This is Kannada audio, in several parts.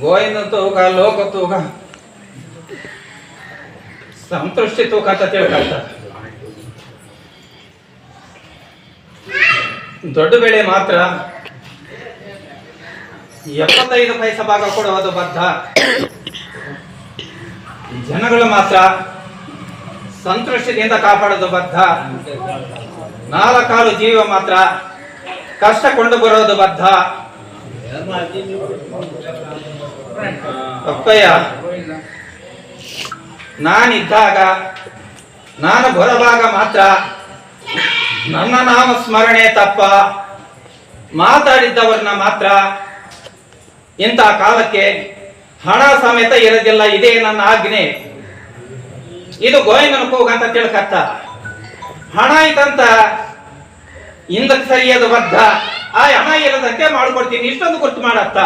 ಗೋವಿಂದ ತೂಕ ಲೋಕ ತೂಕ ಸಂತೃಷ್ಟಿ ತೂಕ ಅಂತ ತಿಳ್ಕೊಳ್ತ ದೊಡ್ಡ ಬೆಳೆ ಮಾತ್ರ. ಎಪ್ಪತ್ತೈದು ಪೈಸೆ ಭಾಗ ಕೊಡುವುದು ಬದ್ಧ. ಜನಗಳು ಮಾತ್ರ ಸಂತೃಷ್ಟಿಯಿಂದ ಕಾಪಾಡೋದು ಬದ್ಧ. ನಾಲ್ಕಾಲು ಜೀವ ಮಾತ್ರ ಕಷ್ಟ ಕೊಂಡು ಬರೋದು ಬದ್ಧ. ಅಪ್ಪಯ್ಯ ನಾನಿದ್ದಾಗ, ನಾನು ಬರಬಾಗ ಮಾತ್ರ ನನ್ನ ನಾಮ ಸ್ಮರಣೆ ತಪ್ಪ. ಮಾತಾಡಿದ್ದವರನ್ನ ಮಾತ್ರ ಇಂಥ ಕಾಲಕ್ಕೆ ಹಣ ಸಮೇತ ಇರೋದಿಲ್ಲ, ಇದೇ ನನ್ನ ಆಜ್ಞೆ. ಇದು ಗೋವಿಂದನ ಕೂಗ ಅಂತ ತಿಳ್ಕತ್ತ. ಹಣ ಇದಂತ ಹಿಂದಕ್ಕೆ ಸರಿಯದು ಬದ್ಧ? ಆ ಹಣ ಇರದಂತೆ ಮಾಡ್ಕೊಡ್ತೀನಿ, ಇಷ್ಟೊಂದು ಗುರ್ತು ಮಾಡತ್ತ?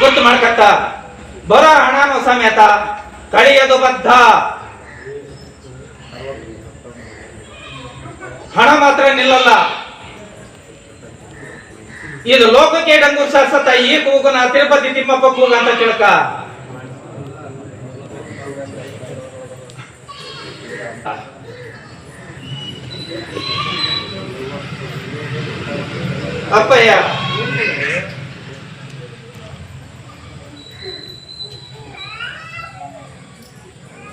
ಗುರ್ತು ಮಾಡ್ಕತ್ತ? ಬರೋ ಹಣನೂ ಸಮೇತ ಕಳೆಯೋದು ಬದ್ಧ. ಹಣ ಮಾತ್ರ ನಿಲ್ಲಲ್ಲ. ಇದು ಲೋಕಕ್ಕೆ ಡಂಗೂರ್ ಶಾಸತ ಈ ಕೂಗುನ ತಿರುಪತಿ ತಿಮ್ಮಪ್ಪ ಕೂಗ ಅಂತ ತಿಳ್ಕ. ಅಪ್ಪಯ್ಯ.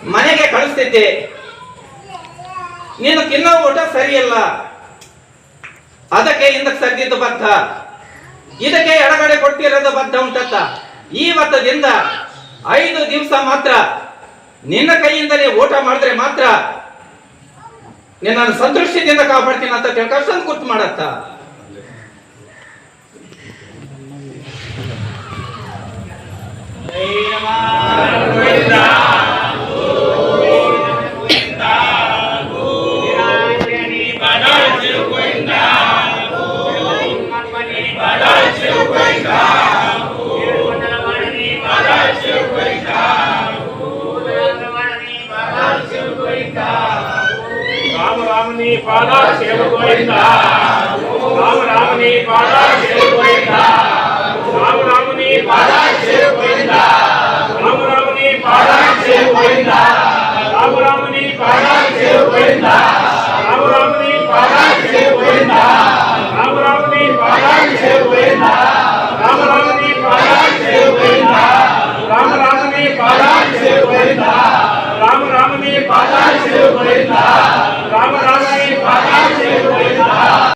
ಮನೆಗೆ ಕಳಿಸ್ತಿದ್ದೆ. ನೀನು ತಿನ್ನೋ ಊಟ ಸರಿಯಲ್ಲ. ಅದಕ್ಕೆ ಹಿಂದಕ್ಕೆ ಸರಿದಿದ್ದು ಬದ್ಧ. ಇದಕ್ಕೆ ಎಡಗಡೆ ಕೊಟ್ಟಿರೋದು ಬದ್ಧ ಉಂಟತ್ತ. ಇವತ್ತದಿಂದ ಐದು ದಿವಸ ಮಾತ್ರ ನಿನ್ನ ಕೈಯಿಂದಲೇ ಊಟ ಮಾಡಿದ್ರೆ ಮಾತ್ರ ನಿನ್ನನ್ನು ಸಂತೃಷ್ಟಿದಿಂದ ಕಾಪಾಡ್ತೀನಿ ಅಂತ ತಿಳ್ಕೊಂಡು ಗುರ್ತು ಮಾಡತ್ತ? ನಮಃ. రామ రామని పాద సేవ గోవింద రామ రామని పాద సేవ గోవింద రామ రామని పాద సేవ గోవింద రామ రామని పాద సేవ గోవింద రామ రామని పాద సేవ గోవింద రామ రామని పాద సేవ గోవింద రామ రామని పాద సేవ గోవింద రామ రామని పాద సేవ గోవింద రామ రామని పాద సేవ గోవింద రామ రామని పాద సేవ గోవింద